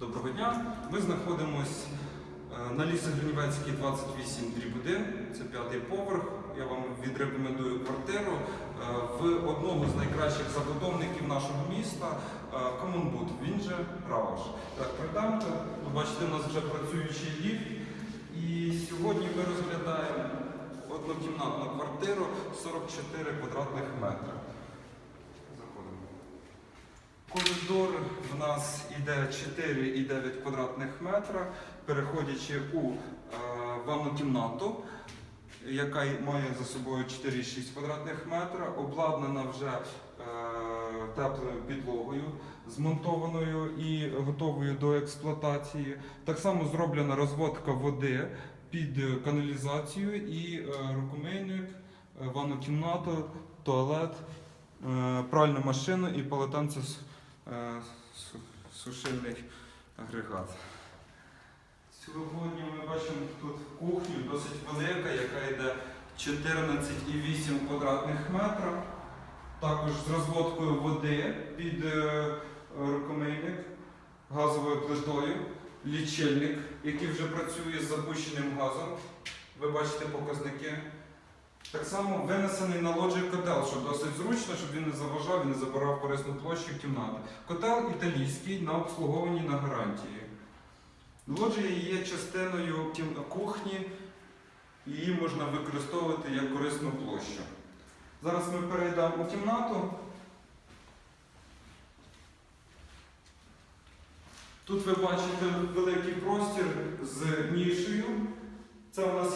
Доброго дня. Ми знаходимось е, на лісі Гринівецький 28 дріб 1, це п'ятий поверх. Я вам відрекомендую квартиру е, в одного з найкращих забудовників нашого міста е, Комунбуд, він же Раваш. Так, пройдемте. Ви бачите, у нас вже працюючий ліфт. І сьогодні ми розглядаємо однокімнатну квартиру 44 квадратних метри. Коридор в нас іде 4,9 квадратних метра, переходячи у е, ванну кімнату, яка має за собою 4,6 квадратних метра, обладнана вже е, теплою підлогою, змонтованою і готовою до експлуатації. Так само зроблена розводка води під каналізацію і е, рукомийник, ванну кімнату, туалет, пральну машину і полотенце сушильний агрегат. Сьогодні ми бачимо тут кухню досить велика, яка йде 14,8 квадратних метра. Також з розводкою води під е, рукомийник, газовою плитою, лічильник, який вже працює з запущеним газом. Ви бачите показники. Так само винесений на лоджію котел, що досить зручно, щоб він не заважав і не забирав корисну площу кімнати. Котел італійський на обслуговуванні на гарантії. Лоджія є частиною кухні, її можна використовувати як корисну площу. Зараз ми перейдемо у кімнату. Тут ви бачите великий простір з нішею. Це у нас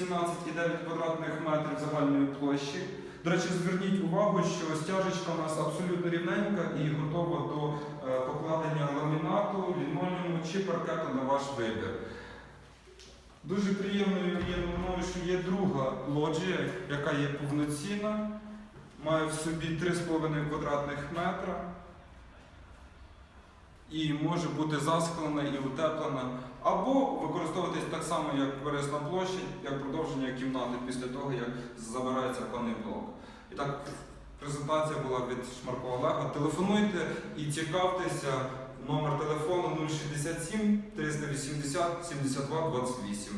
йде 18,9 квадратних метрів загальної площі. До речі, зверніть увагу, що стяжечка у нас абсолютно рівненька і готова до е, покладення ламінату, лінолеуму чи паркету на ваш вибір. Дуже приємною є мною, що є друга лоджія, яка є повноцінна, має в собі 3,5 квадратних метра і може бути засклена і утеплена, або використовуватись так само, як корисна площа, як продовження кімнати після того, як забирається конний блок. І так, презентація була від Шмарко Олега. Телефонуйте і цікавтеся. Номер телефону 067 380 72 28.